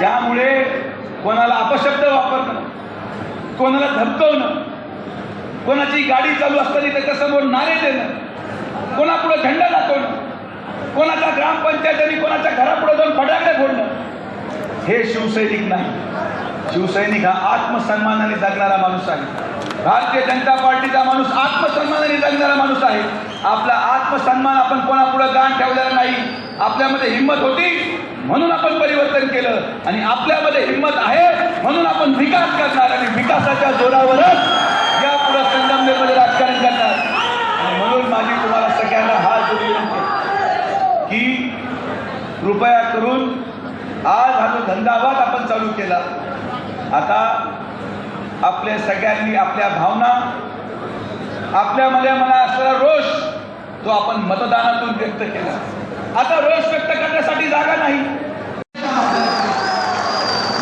त्यामुळे कोणाला अपशब्द वापरणं कोणाला धमकवणं कोणाची गाडी चालू असताना त्याच्यासमोर नारे देणं कोणापुढे झेंडा दाखवणं कोणाच्या ग्रामपंचायत आणि कोणाच्या घरापुढे जाऊन फटाकडे फोडणं हे शिवसैनिक नाही. शिवसैनिक हा आत्मसन्मानाने जगणारा माणूस आहे. भारतीय जनता पार्टीचा माणूस आत्मसन्मानाने जगणारा माणूस आहे. आपला आत्मसन्मान आपण कोणापुढे गाण ठेवलेला नाही. आपल्यामध्ये हिंमत होती. म्हणून आपण परिवर्तन केलं आणि आपल्यामध्ये हिंमत आहे म्हणून आपण विकास करणार आणि विकासाच्या जोरावरच यापुढे संगमनेरमध्ये राजकारण करणार. आणि म्हणून माझी तुम्हाला सगळ्यांना हात जोडून विनंती की कृपया करून आज हा जो धंदावाद आपण चालू केला आता आपल्या सगळ्यांनी आपल्या भावना आपल्यामध्ये मला असलेला रोष तो आपण मतदानातून व्यक्त केला. आता रोष व्यक्त करण्यासाठी जागा नाही.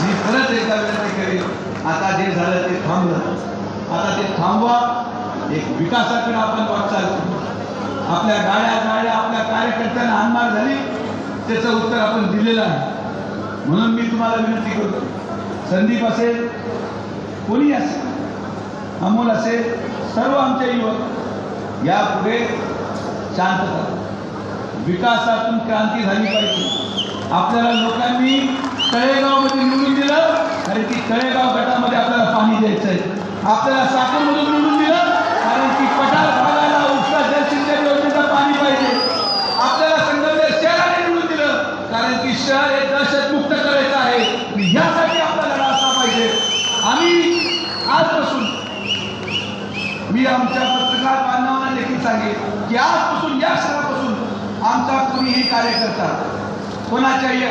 मी परत एकदा विनंती करेन आता जे झालं ते थांबलं. आता ते थांबवा एक विकासाकडे आपण वाटचाल आपल्या गाड्या गाड्या आपल्या कार्यकर्त्यांना हानमार झाली त्याचं उत्तर आपण दिलेलं आहे. म्हणून मी तुम्हाला विनंती करतो संदीप असेल कोणी असेल अमोल असेल सर्व आमचे युवक यापुढे शांतता विकासातून क्रांती झाली पाहिजे. आपल्याला लोकांनी तळेगावमध्ये निवडून दिलं कारण की तळेगाव गटामध्ये आपल्याला पाणी द्यायचं आहे. आपल्याला साखरमधून निवडून दिलं कारण की पठार भागाला उपसा जलसिंचन योजनेचं पाणी पाहिजे. आपल्याला संगमनेर शहराने निवडून दिलं कारण की शहर हे दहशतमुक्त करायचं आहे. यासाठी आपला लढा असला पाहिजे. आम्ही आजपासून मी आमच्या पत्रकार बांधवांना देखील सांगेन की आजपासून या शहरापासून आमचा कुणीही कार्यकर्ता कोणाच्याही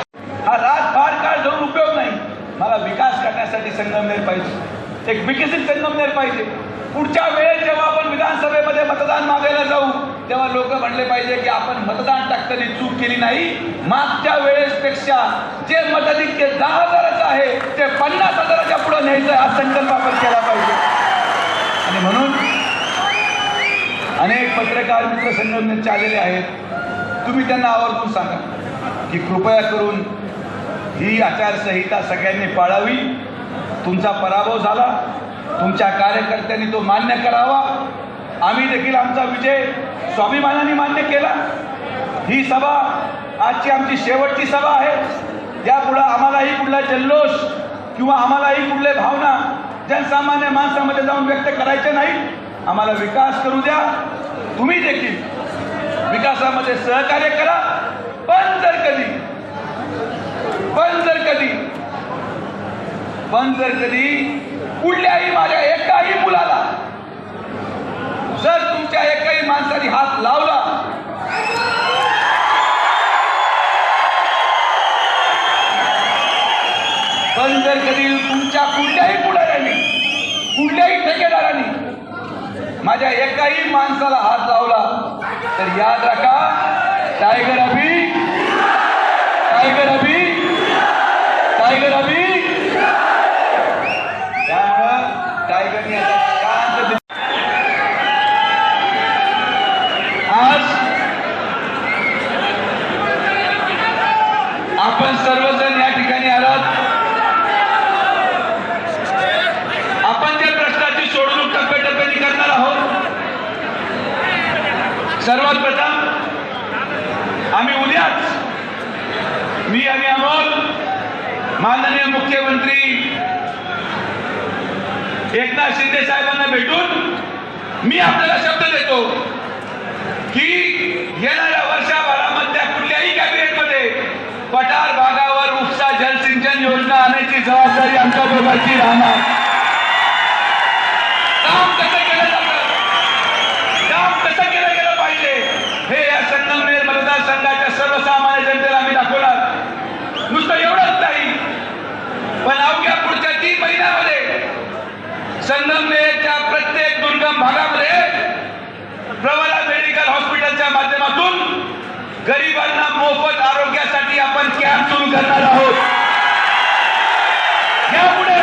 हा राजभार फार काळ धरून उपयोग नाही. मला विकास करण्यासाठी संगमनेर पाहिजे. एक विकसित संगमनेर पाहिजे. पुढच्या वेळेस जेव्हा आपण विधानसभेमध्ये मतदान मागायला जाऊ तेव्हा लोक म्हणले पाहिजे की आपण मतदान टाकताना चूक केली नाही. मागच्या वेळेसपेक्षा जे मताधिक्य दहा हजाराचं आहे ते पन्नास हजाराच्या पुढे न्यायचं हा संकल्प आपण केला पाहिजे. आणि म्हणून अनेक पत्रकार मित्र संघटनेचे आलेले आहेत. तुम्ही त्यांना आवर्जून सांगा. की कृपया करून ही आचारसंहिता सगळ्यांनी पाळावी. तुमचा पराभव झाला. तुमच्या कार्यकर्त्यांनी तो मान्य करावा. आम्ही देखील आमचा विजय स्वाभिमानाने मान्य केला. ही सभा आजची आमची शेवटची सभा आहे. यापुढं आम्हालाही कुठला जल्लोष किंवा आम्हालाही कुठले भावना जनसामान्य माणसामध्ये जाऊन व्यक्त करायचे नाही आम्हाला विकास करू द्या. तुम्ही देखील विकासामध्ये सहकार्य करा. पण जर कधी. पण जर कधी. पण जर कधी कुठल्याही माझ्या एकाही मुलाला जर तुमच्या एकाही माणसाने हात लावला पण जर कधी तुमच्या कुठल्याही पुढाऱ्याने कुठल्याही ठेकेदाराने माझ्या एकाही माणसाला हात लावला तर याद राखा टायगर अभी टायगर अभी टायगर अभी त्यामुळं टायगरने आता शांत दिस- आज आपण सर्वजण या ठिकाणी आलात आपण त्या प्रश्नाची सोडवणूक टप्प्याटप्प्याने करणार आहोत सर्वात प्रथम आम्ही उद्याच मी आणि अमोल माननीय मुख्यमंत्री एकनाथ शिंदे साहेबांना भेटून मी आपल्याला शब्द देतो की येणाऱ्या वर्षभरामधल्या कुठल्याही कॅबिनेटमध्ये पठार भागावर उपसा जलसिंचन योजना आणायची जबाबदारी आमच्या बरोबरची राहणार काम कसं केलं जातं काम कसं केलं गेलं पाहिजे हे या संगमनेर मतदारसंघाच्या सर्वसामान्य जनतेला आम्ही दाखवणार नुसतं एवढंच नाही पण अवघ्या पुढच्या तीन महिन्यामध्ये संगमनेरच्या प्रत्येक दुर्गम भागामध्ये प्रवरा मेडिकल हॉस्पिटलच्या माध्यमातून गरिबांना मोफत आरोग्यासाठी आपण कॅम्प सुरू करणार आहोत. यापुढे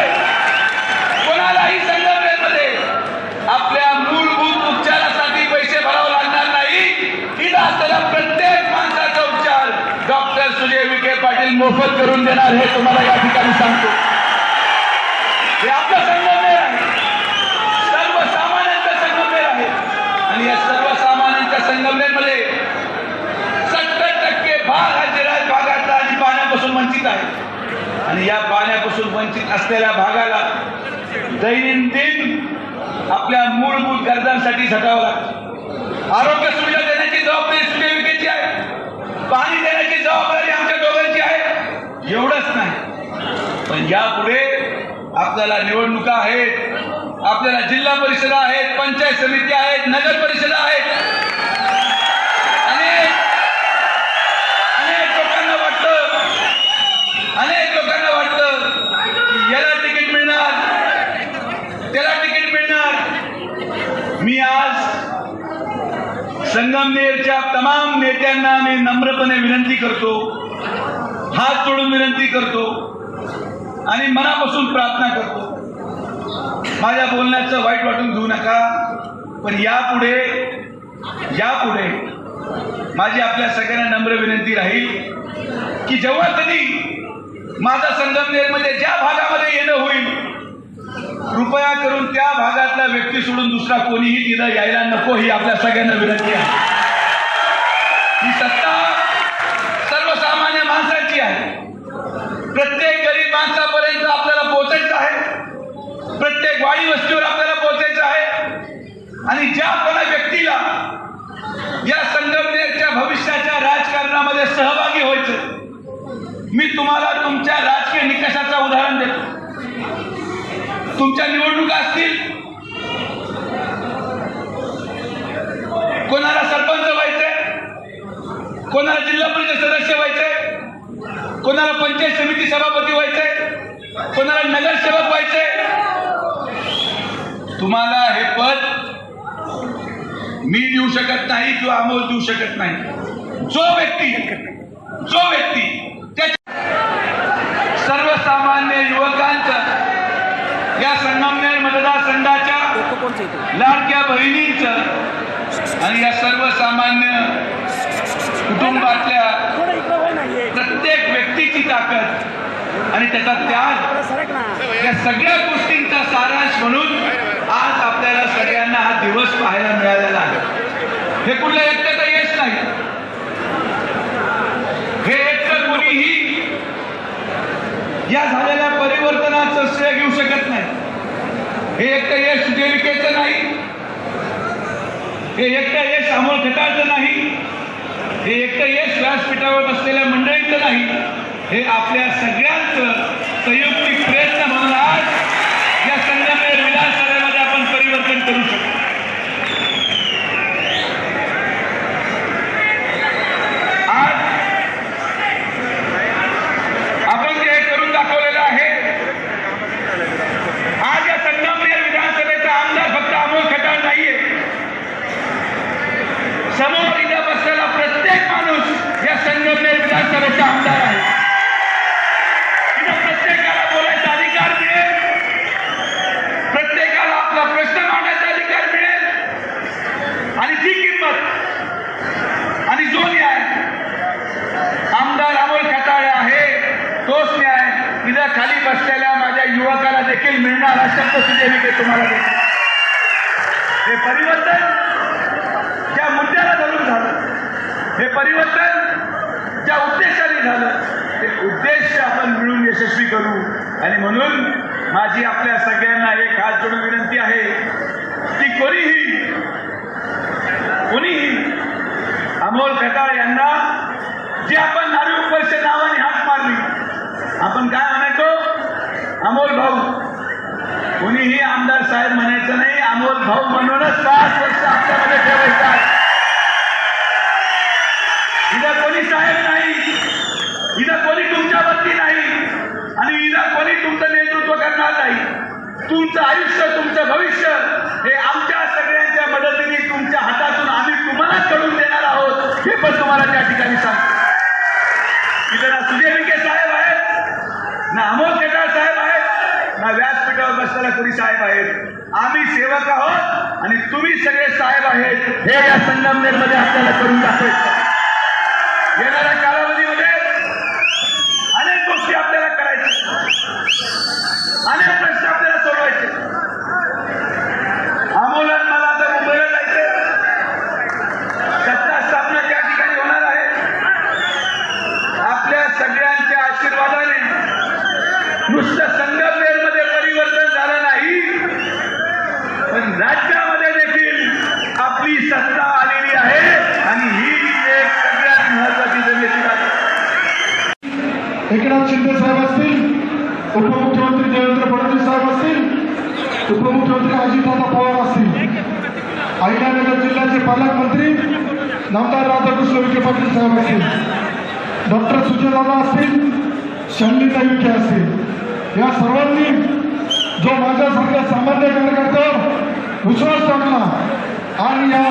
कोणालाही संगमनेरमध्ये आपल्या मूलभूत उपचारासाठी पैसे भरावे लागणार नाही. तिथं असताना प्रत्येक माणसाचा उपचार डॉक्टर सुजय विखे पाटील मोफत मोफत करून देणार हे तुम्हाला या ठिकाणी सांगतो हे आपलं संगमनेर आहे सर्वसामान्यांचा संगमनेर आहे आणि या सर्वसामान्यांच्या संगमनेरमध्ये सत्तर टक्के भाग हा जिराज भागातला आणि पाण्यापासून वंचित आहे आणि या पाण्यापासून वंचित असलेल्या भागाला दैनंदिन आपल्या मूलभूत गरजांसाठी झटावं लागतं. आरोग्य सुविधा देण्याची जबाबदारी सुदेविकेची आहे. पाणी देण्याची जबाबदारी आमच्या दोघांची आहे. एवढंच नाही. पण यापुढे आपल्याला निवडणुका आहेत आपल्याला जिल्हा परिषदा आहेत पंचायत समिती आहेत नगर परिषदा आहेत अनेक अनेक लोकांना वाटतं अनेक लोकांना वाटतं की याला तिकीट मिळणार त्याला तिकीट मिळणार मी आज संगमनेरच्या तमाम नेत्यांना मी नम्रपणे विनंती करतो. हात जोडून विनंती करतो. आणि मनापासून प्रार्थना करतो. माझ्या बोलण्याचं वाईट वाटून घेऊ नका पण यापुढे यापुढे माझी आपल्या सगळ्यांना नम्र विनंती राहील की जेव्हा कधी माझा संगमनेरमध्ये ज्या भागामध्ये येणं होईल कृपया करून त्या भागातला व्यक्ती सोडून दुसरा कोणीही तिथं यायला नको ही आपल्या सगळ्यांना विनंती आहे. ही सत्ता सर्वसामान्य माणसाची आहे. प्रत्येक गरीब माणसापर्यंत आपल्याला पोहोचायचं आहे. प्रत्येक वाडी वस्तीवर आपल्याला पोहोचायचं आहे. आणि ज्या कोणा व्यक्तीला या संघटनेच्या भविष्याच्या राजकारणामध्ये सहभागी व्हायचं मी तुम्हाला तुमच्या राजकीय निकषाचं उदाहरण देतो. तुमच्या निवडणुका असतील. कोणाला सरपंच व्हायचंय? कोणाला जिल्हा परिषद सदस्य व्हायचंय? कोणाला पंचायत समिती सभापती व्हायचंय? कोणाला नगरसेवक व्हायचंय? तुम्हाला हे पद मी देऊ शकत नाही किंवा अमोल देऊ शकत नाही. जो व्यक्ती जो व्यक्ती त्याच्या सर्वसामान्य युवकांचं या संगमनेर मतदारसंघाच्या लाडक्या बहिणींचं आणि या सर्वसामान्य कुटुंबातल्या प्रत्येक व्यक्तीची ताकद आणि त्याचा त्याग या सगळ्या गोष्टींचा सारांश म्हणून आज आपल्याला सगळ्यांना हा दिवस पाहायला मिळालेला आहे. हे कुठल्या एकट्याचं यश नाही हे एकटं कोणीही या झालेल्या परिवर्तनाचं श्रेय घेऊ शकत नाही. हे एकटं यश सुदेविकेचं नाही. हे एकटं यश अमोल खटाळचं नाही. हे एकटं यश व्यासपीठावर बसलेल्या मंडळींचं नाही. हे आपल्या सगळ्यांचं संयुक्तिक प्रयत्न म्हणून आज या संगमेर विधानसभेमध्ये आपण परिवर्तन करू शकतो आज आपण जे करून दाखवलेलं आहे आज या संगमनेर विधानसभेचा आमदार फक्त अमोल खटाळ नाहीये समोर इथं बसलेला प्रत्येक माणूस या संगमनेर विधानसभेचा आमदार आहे इथं प्रत्येकाला बोलायचा अधिकार मिळेल प्रत्येकाला आपला प्रश्न मांडण्याचा अधिकार मिळेल आणि ती किंमत आणि जो न्याय आमदार अमोल खताळे आहे तोच न्याय तिथं खाली बसलेल्या माझ्या युवकाला देखील मिळणार हा शब्द सुद्धा मी तुम्हाला देतो हे परिवर्तन ज्या मुद्द्याला धरून झालं हे परिवर्तन ज्या उद्देशाने झालं ते उद्देश आपण मिळून यशस्वी करू. आणि म्हणून माझी आपल्या सगळ्यांना एक हात जोडून विनंती आहे की कोणीही कोणीही अमोल खताळ यांना जे आपण नारी परिषद नावाने हात मारली आपण काय म्हणायचो? अमोल भाऊ. कोणीही आमदार साहेब म्हणायचं नाही अमोल भाऊ म्हणूनच पाच वर्ष आपल्यामध्ये ठेवायचं आहे. तुमचं आयुष्य तुमचं भविष्य हे आमच्या सगळ्यांच्या मदतीने तुमच्या हातातून आम्ही तुम्हाला करून देणार आहोत हे पण तुम्हाला त्या ठिकाणी सांगतो. ना सुजय विखे साहेब आहेत ना अमोल केदार साहेब आहेत ना व्यासपीठावर बसलेला कोणी साहेब आहेत. आम्ही सेवक आहोत आणि तुम्ही सगळे साहेब आहेत हे या संगमनेरमध्ये आपल्याला करून दाखवायचं येणाऱ्या कालावधीमध्ये अनेक गोष्टी आपल्याला करायच्या अनेक शिंदे साहेब असतील उपमुख्यमंत्री देवेंद्र फडणवीस साहेब असतील उपमुख्यमंत्री अजितदादा पवार असतील अहिल्यानगर जिल्ह्याचे पालकमंत्री नामदार राधाकृष्ण विखे पाटील साहेब असतील डॉक्टर सुजयदादा असतील शैलीता विखे असतील या सर्वांनी जो माझ्यासारख्या सामान्य कार्यकर्त्यावर विश्वास टाकला आणि या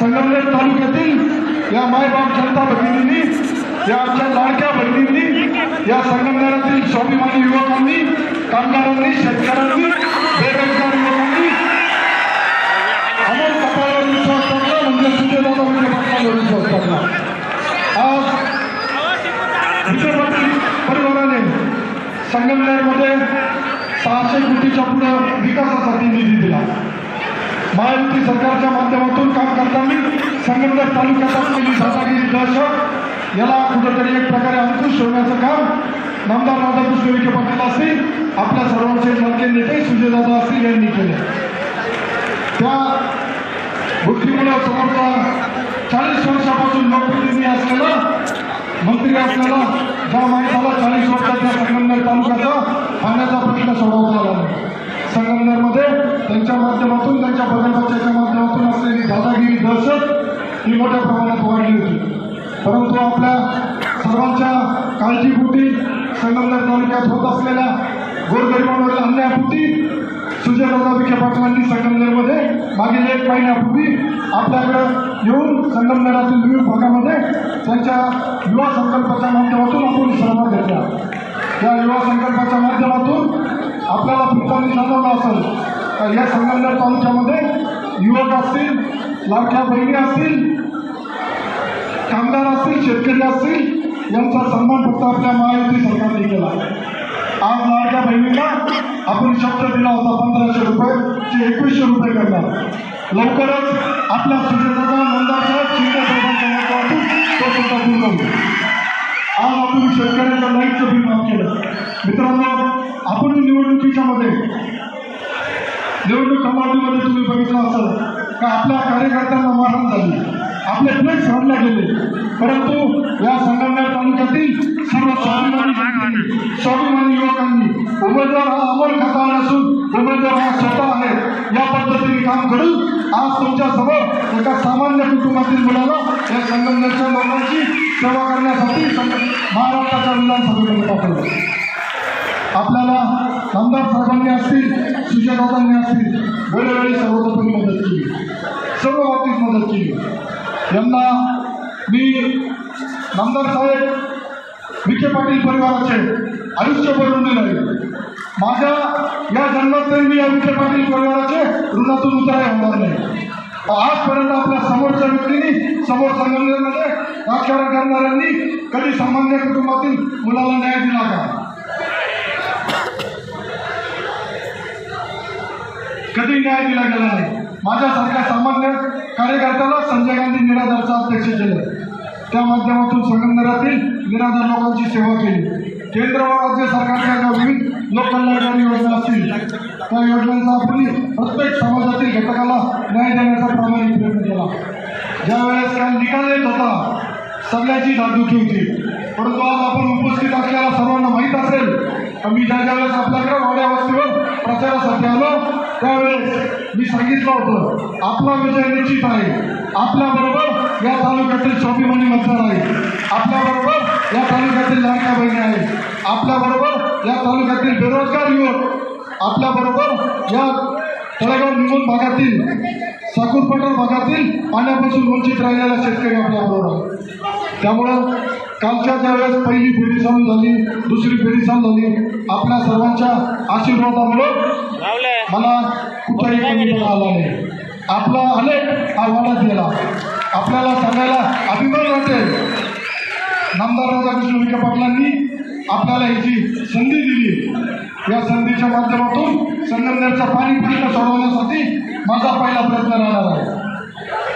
संगमनेर तालुक्यातील या मायबाप जनता भगिनींनी, या आमच्या लाडक्या बहिणींनी या संगमनेरातील स्वाभिमानी युवकांनी कामगारांनी शेतकऱ्यांनी बेरोजगार युवकांनी अमोल कपाळावर विश्वास टाकला म्हणजे सुजयदादा विखे पाटलांवर विश्वास टाकला आज विखे पाटील परिवाराने संगमनेरमध्ये सहाशे कोटीच्या पुढे विकासासाठी निधी दिला. महायुती सरकारच्या माध्यमातून काम करताना संगमनेर तालुक्यात असलेली दादागिरी दहशत याला कुठेतरी एक प्रकारे अंकुश ठेवण्याचं काम नामदार राधाकृष्ण विखे पाटील असतील आपल्या सर्वांचे लाडके नेते सुजयदादा असतील यांनी केले. त्या बुद्धिमुळे समोरचा चाळीस वर्षापासून लोकप्रतिनिधी असलेला मंत्री असलेला ज्या माणसाला चाळीस वर्षाच्या संगमनेर तालुक्याचा पाण्याचा प्रश्न सोडवता आला संगमनेरमध्ये त्यांच्या माध्यमातून त्यांच्या बदलपक्षाच्या माध्यमातून असलेली दादागिरी दहशत ही मोठ्या प्रमाणात वाढली होती. परंतु आपल्या सर्वांच्या काळजीपोटी संगमनेर तालुक्यात होत असलेल्या गोरगरिबांवरील अन्यायापोटी सुजयदादा विखे पाटलांनी संगमनेरमध्ये मागील एक महिन्यापूर्वी आपल्याकडे येऊन संगमनेरातील विविध भागामध्ये त्यांच्या युवा संकल्पाच्या माध्यमातून आपण सहभाग घेतला या युवा संकल्पाच्या माध्यमातून आपल्याला फिरताना जाणवलं असेल या संगमनेर तालुक्यामध्ये युवक असतील लाडक्या बहिणी असतील कामगार असतील शेतकरी असतील यांचा सन्मान फक्त आपल्या महायुती सरकारने केला. आज लाडक्या बहिणीला आपण शब्द दिला होता पंधराशे रुपये ते एकवीसशे रुपये करणार. लवकरच आपल्या सुजयदादा नंदाचा शिंदे तो सुद्धा आज आपण शेतकऱ्यांच्या लाईटचं बिल माफ केलं. मित्रांनो आपण निवडणुकीच्या मध्ये निवडणूक कमाटीमध्ये तुम्ही बघितलं असेल का आपल्या कार्यकर्त्यांना मारहाण झाली. आपले फ्लेक्स हाणले गेले. परंतु या संगमनेर तालुक्यातील सर्व स्वाभिमानी स्वाभिमानी युवकांनी उमेदवार हा अमोल खताळ असून उमेदवार हा स्वतः आहे. या पद्धतीने काम करून आज तुमच्यासमोर एका सामान्य कुटुंबातील मुलाला या संगमनेरच्या लोकांची सेवा करण्यासाठी महाराष्ट्राच्या विधानसभेकडे पाठवलं आपल्याला आमदार साहेबांनी असतील सुजयदादांनी असतील वेळोवेळी सर्वतोपरी मदत केली. सर्व बाबतीत मदत केली. यंदा मी नामदार साहेब विखे पाटील परिवाराचे आयुष्यभर ऋणी राहील माझ्या या जन्मात तरी मी या विखे पाटील परिवाराचे ऋणातून उतारे होणार नाही. आजपर्यंत आपल्या समोरच्या व्यक्तींनी समोर संघटनेमध्ये राजकारण करणाऱ्यांनी कधी सामान्य कुटुंबातील मुलाला न्याय दिला का? कधी न्याय दिला गेला नाही? माझ्यासारख्या सामान्य कार्यकर्त्याला संजय गांधी निराधारचा अध्यक्ष केलं. त्या माध्यमातून संगमनेरातील निराधार लोकांची सेवा केली. केंद्र व राज्य सरकारच्या ज्या विविध लोककल्याणकारी योजना असतील त्या योजनांचा आपण प्रत्येक समाजातील घटकाला न्याय देण्याचा प्रामाणिक प्रयत्न केला. ज्यावेळेस काल निकाल येत होता सगळ्याची धाकधुकी होती परंतु आज आपण उपस्थित असल्याला सर्वांना माहीत असेल मी ज्या ज्यावेळेस आपल्याकडे वाड्या वस्तीवर प्रचारासाठी आलो त्यावेळेस मी सांगितलं होतं आपला विजय निश्चित आहे. आपल्याबरोबर या तालुक्यातील स्वाभिमानी मतदार आहे. आपल्याबरोबर या तालुक्यातील लाडक्या बहिणी आहे आपल्याबरोबर या तालुक्यातील बेरोजगार युवक आपल्याबरोबर या तळेगाव निमून भागातील साकूरपठार भागातील पाण्यापासून वंचित राहिलेला शेतकरी आपल्याबरोबर आहे त्यामुळं कालच्या ज्यावेळेस पहिली फेरी चालू झाली दुसरी फेरी चालू झाली आपल्या सर्वांच्या आशीर्वादामुळे मला कुठंही कमी पण आला नाही. आपला अनेक आव्हानात गेला आपल्याला सांगायला अभिमान वाटेल. नामदार राधाकृष्ण विखे पाटलांनी आपल्याला याची संधी दिली. या संधीच्या माध्यमातून संगमनेरचा पाणी प्रश्न सोडवण्यासाठी माझा पहिला प्रयत्न राहणार आहे.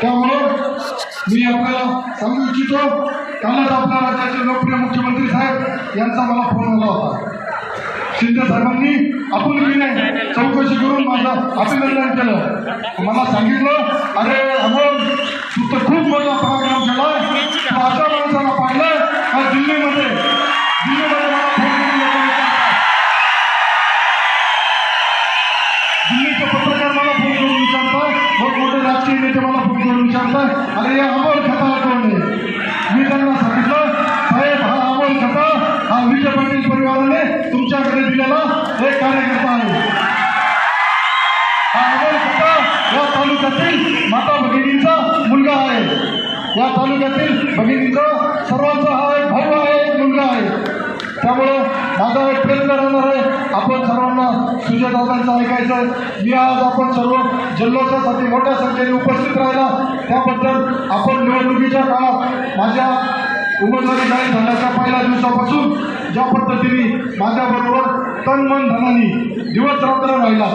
त्यामुळं मी आपल्याला सांगू इच्छितो कालच आपल्या राज्याचे लोकप्रिय मुख्यमंत्री साहेब यांचा मला फोन आला होता. शिंदे साहेबांनी आपुलकीने चौकशी करून माझं अभिनंदन केलं मला सांगितलं अरे अमोल तू तर खूप मोठा पराक्रम केला अशा माणसाला पाहिलं का दिल्लीमध्ये दिल्ली दिल्लीचे पत्रकार मला फोन करून राजकीय नेते मला अरे या अमोल खताला मी त्यांना सांगितलं साहेब हा अमोल खता हा विजय पाटील परिवाराने एक कार्यकर्ता आहे हा या तालुक्यातील माता भगिनींचा मुलगा आहे. या तालुक्यातील भगिनींचा सर्वांचा हा एक भाऊ आहे एक मुलगा आहे. त्यामुळे माझा एक प्रयत्न राहणार आहे. आपण सर्वांना सुजयदादांचं ऐकायचं मी आज आपण सर्व जल्लोषासाठी मोठ्या संख्येने उपस्थित राहिला. त्याबद्दल आपण निवडणुकीच्या काळात माझ्या उमेदवारी जाहीर झाल्याच्या पहिल्या दिवसापासून ज्या पद्धतीने माझ्याबरोबर तन मन धनानी दिवस रात्र राहिला.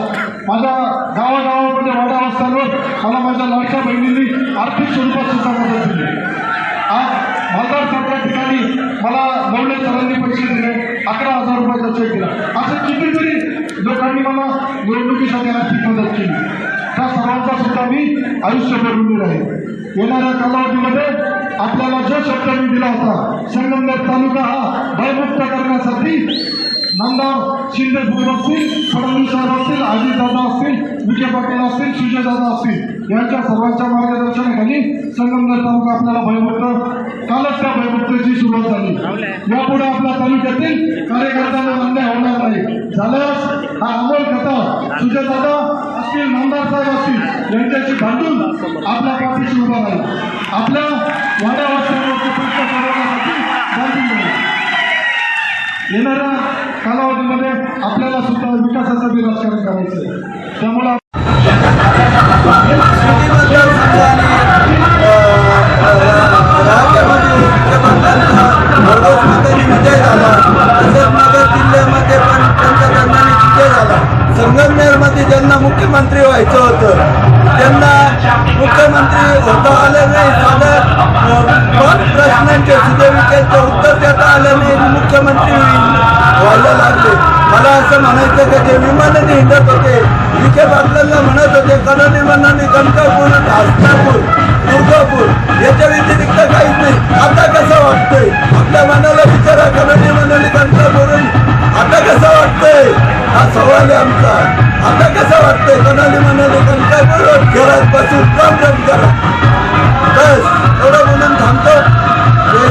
माझ्या गावागावामध्ये वाटा असताना मला माझ्या लाडक्या बहिणींनी आर्थिक स्वरूपात सुद्धा मदत दिली आज मालदारसारख्या ठिकाणी मला मौल्य सरांनी पैसे दिले. अकरा हजार रुपयाचा चेक दिला. असं कितीतरी लोकांनी मला निवडणुकीसाठी आर्थिक मदत केली. त्या सर्वांचा सुद्धा मी आयुष्यभर ऋणी राहील येणाऱ्या कालावधीमध्ये आपल्याला जो शब्द मी दिला होता संगमनेर तालुका हा भयमुक्त करण्यासाठी नामदार शिंदे साहेब असतील फडणवीस साहेब असतील अजितदादा असतील विखे पाटील असतील सुजयदादा असतील यांच्या सर्वांच्या मार्गदर्शनाखाली संगमनेर तालुका आपल्याला भयमुक्त कालच त्या भयमुक्तीची सुरुवात झाली. यापुढे आपल्या तालुक्यातील कार्यकर्त्यांना अन्याय होणार नाही. झाल्यास हा अमोल कथा सुजयदादा असतील नामदार साहेब असतील यांच्याशी भांडून आपल्या पाठीशी उभा राहील आपल्या वाड्या वस्त्यांवरचे प्रश्न सोडवण्यासाठी येणाऱ्या कालावधीमध्ये आपल्याला सुद्धा विकासाचं बी राजकारण करायचं आहे त्यामुळे विजय झाला संगमनेरमध्ये ज्यांना मुख्यमंत्री व्हायचं होतं त्यांना मुख्यमंत्री होता आलं नाही साधं पण प्रश्नांचे सुदेविकेचं उत्तर देता आलं नाही मुख्यमंत्री व्हायला लागले. मला असं म्हणायचं का जे विमानाने हिंडत होते विखे पाटलांना म्हणत होते कणनी मनाने कणकापूर हस्तापूर दुर्गापूर याच्या व्यतिरिक्त काहीच नाही. आता कसं वाटतंय? आपल्या मनाला विचारा कणनी मनाने कणकापूरून आता कसं वाटतंय? हा सवाल आहे आमचा. आता कसं वाटतंय? कणाली मनाने कणकापूर घरात बसून काम करा. 잠깐 여러분은 잠깐 네.